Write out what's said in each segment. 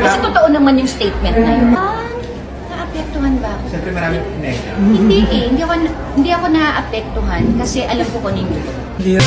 Kasi totoo naman yung statement na yun. Ah, naapektuhan ba ako? Siyempre marami nega. Hindi eh. Hindi ako, hindi ako naapektuhan kasi alam ko kung ano yung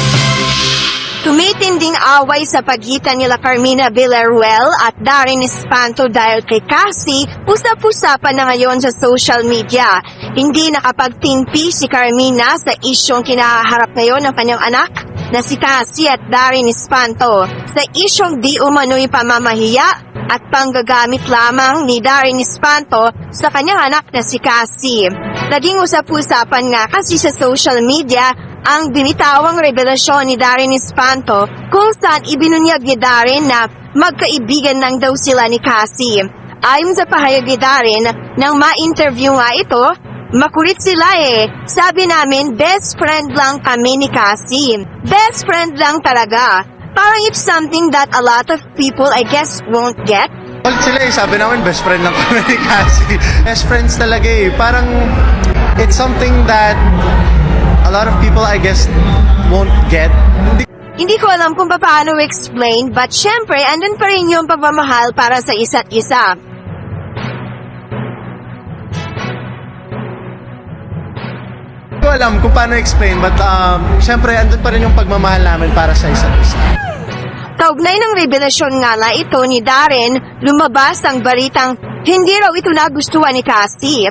Tumitinding away sa pagitan nila Carmina Villaruel at Darren Espanto dahil kay Cassie, usap-usapan na ngayon sa social media. Hindi nakapagtimpi si Carmina sa isyong kinaharap ngayon ng kanyang anak na si Cassie at Darren Espanto sa isyong di umano'y pamamahiya at panggagamit lamang ni Darren Espanto sa kanyang anak na si Cassie. Naging usap-usapan nga kasi sa social media ang binitawang revelasyon ni Darren Espanto kung saan ibinunyag ni Darren na magkaibigan lang daw sila ni Cassie. Ayon sa pahayag ni Darren, nang ma-interview nga ito, makulit sila eh. Sabi namin, best friend lang kami ni Cassie. Best friend lang talaga. Parang it's something that a lot of people I guess won't get. Old sila eh, sabi namin best friend lang kami ni Cassie. Best friends talaga eh. Parang it's something that a lot of people I guess won't get. Hindi Hindi ko alam kung paano explain, but syempre, andun pa rin yung pagmamahal para sa isa't isa. Alam kung paano explain but um, syempre andun pa rin yung pagmamahal namin para sa isa't isa. Kaugnay ng revelasyon nga na ito ni Darren, lumabas ang balitang hindi raw ito nagustuhan ni Cassie.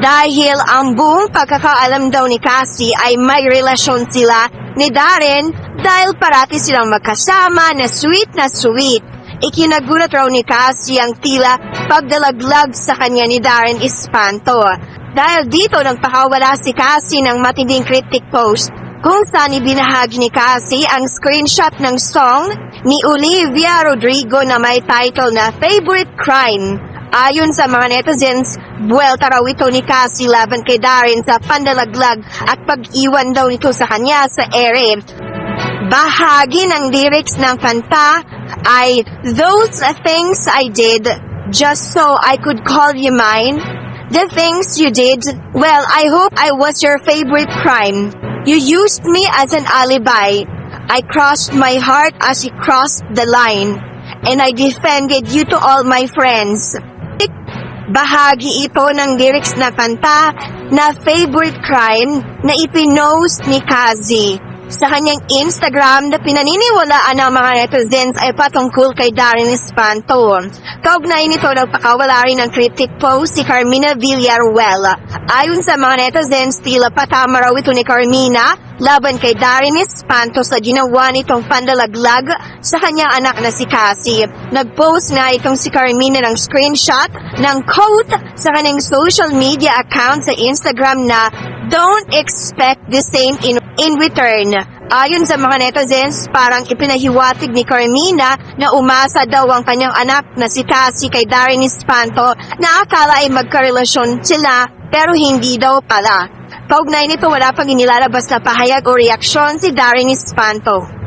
Dahil ang buong pagkakaalam daw ni Cassie ay may relasyon sila ni Darren dahil parati silang magkasama na sweet na sweet. Ikinagulat raw ni Cassie ang tila pagdalaglag sa kanya ni Darren Espanto. Dahil dito nagpakawala si Cassie ng matinding critic post kung saan ibinahagi ni Cassie ang screenshot ng song ni Olivia Rodrigo na may title na Favorite Crime. Ayon sa mga netizens, buwelta raw ito ni Cassie laban kay Darren sa pandalaglag at pag-iwan daw nito sa kanya sa ere. Bahagi ng lyrics ng kanta ay Those things I did just so I could call you mine. The things you did, well, I hope I was your favorite crime. You used me as an alibi. I crossed my heart as you crossed the line. And I defended you to all my friends. Bahagi ito ng lyrics na kanta na favorite crime na ipinost ni Kazi sa kanyang Instagram na pinaniniwalaan ng mga netizens ay patungkol kay Darren Espanto. Kaugnay nito nagpakawala rin ng cryptic post si Carmina Villaruel. Ayon sa mga netizens, tila patama raw ito ni Carmina laban kay Darren Espanto sa ginawa nitong pandalaglag sa kanyang anak na si Cassie. Nag-post nga itong si Carmina ng screenshot ng quote sa kanyang social media account sa Instagram na Don't expect the same in, in return. Ayon sa mga netizens, parang ipinahiwatig ni Carmina na umasa daw ang kanyang anak na si Cassie kay Darren Espanto na akala ay magkarelasyon sila pero hindi daw pala. Kaugnay nito wala pang inilalabas na pahayag o reaksyon si Darren Espanto.